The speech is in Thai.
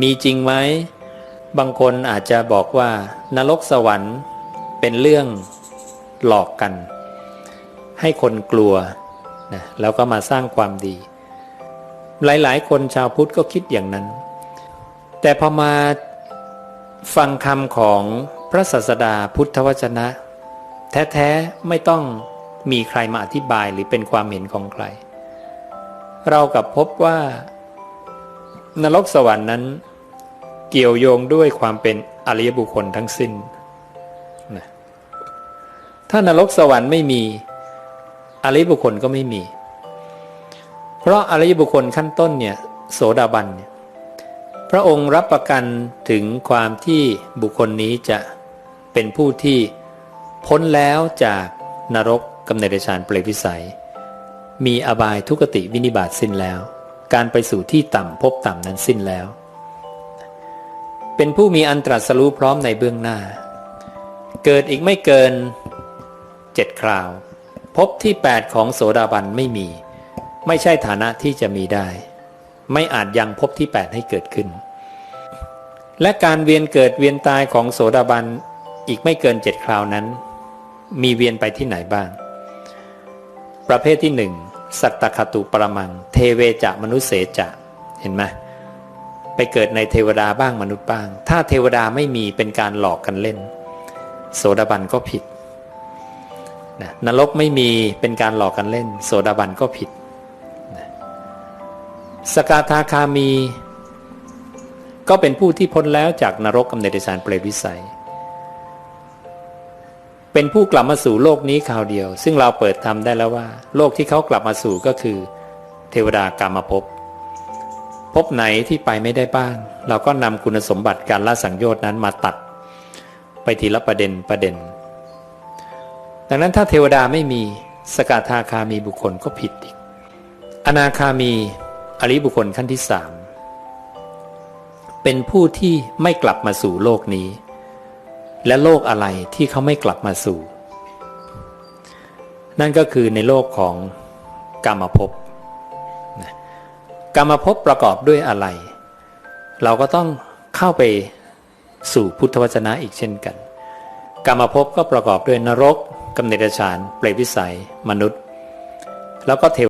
มีจริงไหมบางคนอาจจะบอกว่านรกสวรรค์เป็นเรื่องหลอกกัน ให้คนกลัวนะแล้วก็มาสร้างความดี หลายๆ คนชาวพุทธก็คิดอย่างนั้น แต่พอมาฟังคำของพระศาสดาพุทธวจนะ แท้ๆไม่ต้องมีใครมาอธิบายหรือเป็นความเห็นของใคร เรากับพบว่านรกสวรรค์นั้น เกี่ยวโยงด้วยความเป็นอริยบุคคลทั้งสิ้นนะถ้านรกสวรรค์ไม่มีอริยบุคคลก็ไม่มี เพราะอริยบุคคลขั้นต้นเนี่ยโสดาบันเนี่ยพระองค์รับประกันถึงความที่บุคคลนี้จะเป็นผู้ที่พ้นแล้วจากนรกกำเนิดฌานเปรตวิสัย มีอบายทุกติวินิบาตสิ้นแล้ว การไปสู่ที่ต่ำพบต่ำนั้นสิ้นแล้ว เป็นผู้มีอันตรัสรู้พร้อมในเบื้องหน้า เกิดอีกไม่เกินเจ็ดคราว พบที่ 8 ของโสดาบันไม่มี ไม่ใช่ฐานะที่จะมีได้ ไม่อาจยังพบที่ 8 ให้เกิดขึ้น และการเวียนเกิดเวียนตายของโสดาบันอีกไม่เกินเจ็ดคราวนั้น มีเวียนไปที่ไหนบ้าง ประเภทที่หนึ่งสัตตคตุปรมัง เทเวจะมนุษเสจะเห็นไหม ไปเกิดในเทวดาบ้างมนุษย์บ้าง ถ้าเทวดาไม่มีเป็นการหลอกกันเล่น โสดาบันก็ผิดนะนรกไม่มีเป็นการหลอกกันเล่น โสดาบันก็ผิดนะสกาทาคามี ก็เป็นผู้ที่พ้นแล้วจากนรกกำเนิดฌานเปรตวิสัย เป็นผู้กลับมาสู่โลกนี้คราวเดียว ซึ่งเราเปิดทำได้แล้วว่า โลกที่เขากลับมาสู่ก็คือ เทวดากรรมภพ ภพไหนที่ไปไม่ได้บ้าง เราก็นำคุณสมบัติการละสังโยชน์นั้นมาตัด ไปทีละประเด็นประเด็น ดังนั้นถ้าเทวดาไม่มีสกทาคามีบุคคลก็ผิดอีก อนาคามีอริบุคคลขั้นที่สามเป็นผู้ที่ไม่กลับมาสู่โลกนี้ และโลกอะไรที่เขาไม่กลับมาสู่ นั่นก็คือในโลกของกรรมภพนะ กรรมภพประกอบด้วยอะไร เราก็ต้องเข้าไปสู่พุทธวจนะอีกเช่นกัน กรรมภพก็ประกอบด้วยนรกกำเนิดฌานเปรตวิสัย มนุษย์ แล้วก็เทว